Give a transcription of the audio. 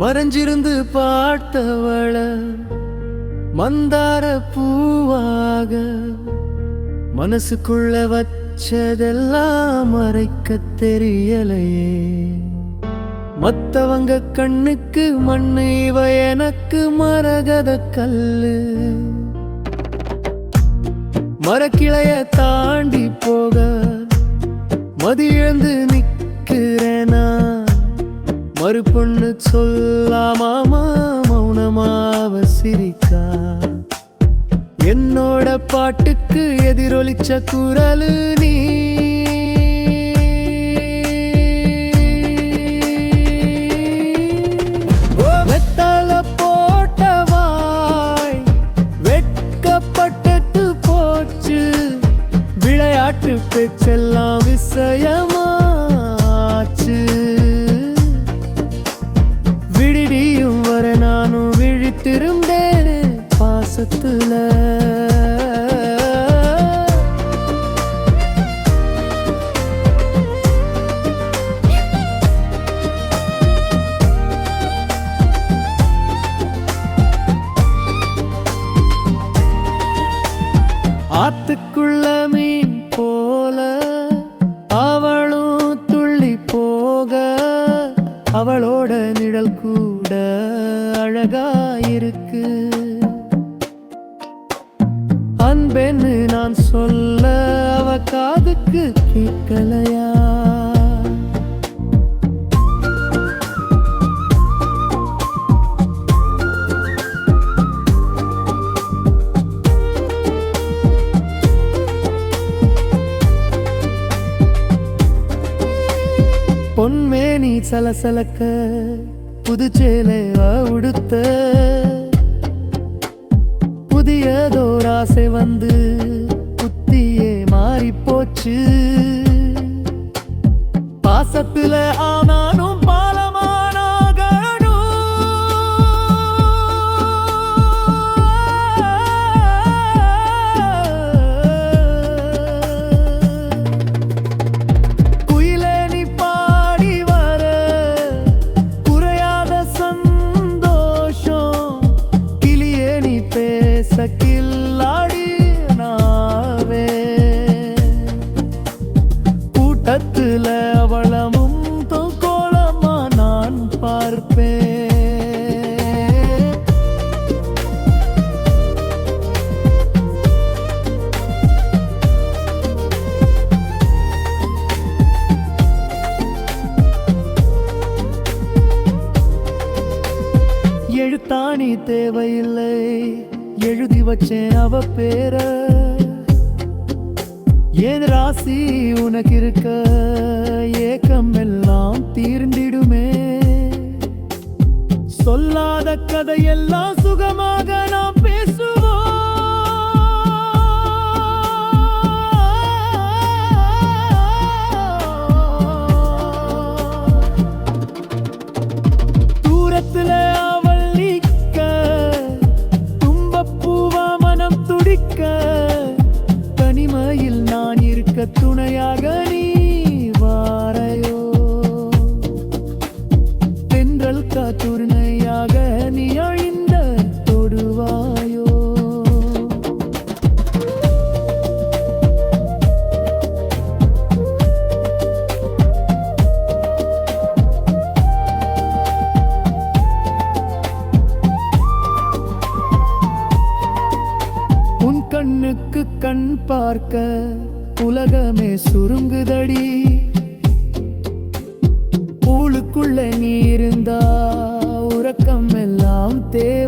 மறைஞ்சிருந்து பார்த்தவள மந்தார பூவாக மனசுக்குள்ள வச்சதெல்லாம் மறைக்க தெரியலையே. மத்தவங்க கண்ணுக்கு மண்ணு இவ எனக்கு மரகத கல்லு. மரக்கிளைய தாண்டி போக மதியந்து நிக்கிறேனா மறு பொண்ணு சொல்லாமாமா மௌனமாவ சிரிக்கா என்னோட பாட்டுக்கு எதிரொலிச்ச குரல் நீ? வெத்தல போட்ட விளையாட்டு பேச்செல்லாம் விசயமாச்சு நானும் பாசத்துல. ஆத்துக்குள்ள அழகா இருக்கு அன்பென்னு நான் சொல்ல அவ காதுக்கு கேட்கலையா? பொன்மேனி சலசலக்க புதுச்சேலை உடுத்த புதியதோர் ஆசை வந்து புத்தியே மாறி போச்சு பாசத்துல ஆ கில்லாடி நாவே. கூட்டத்துல அவளமும் கோலமா நான் பார்ப்பேன் எழுத்தாணி தேவையில்லை. எழுதி வச்சேன் அவ பேர. ஏன் ராசி உனக்கு இருக்க ஏக்கம் எல்லாம் தீர்ந்திடுமே. சொல்லாத கதையெல்லாம் சுகமாக துணையாக நீ வாரையோ? தென்றல் காத்துணையாக நீ அழிந்த தொடுவாயோ? உன் கண்ணுக்கு கண் பார்க்க உலகமே சுருங்குதடி. ஊளுக்குள்ள நீ இருந்தா உறக்கம் எல்லாம் தே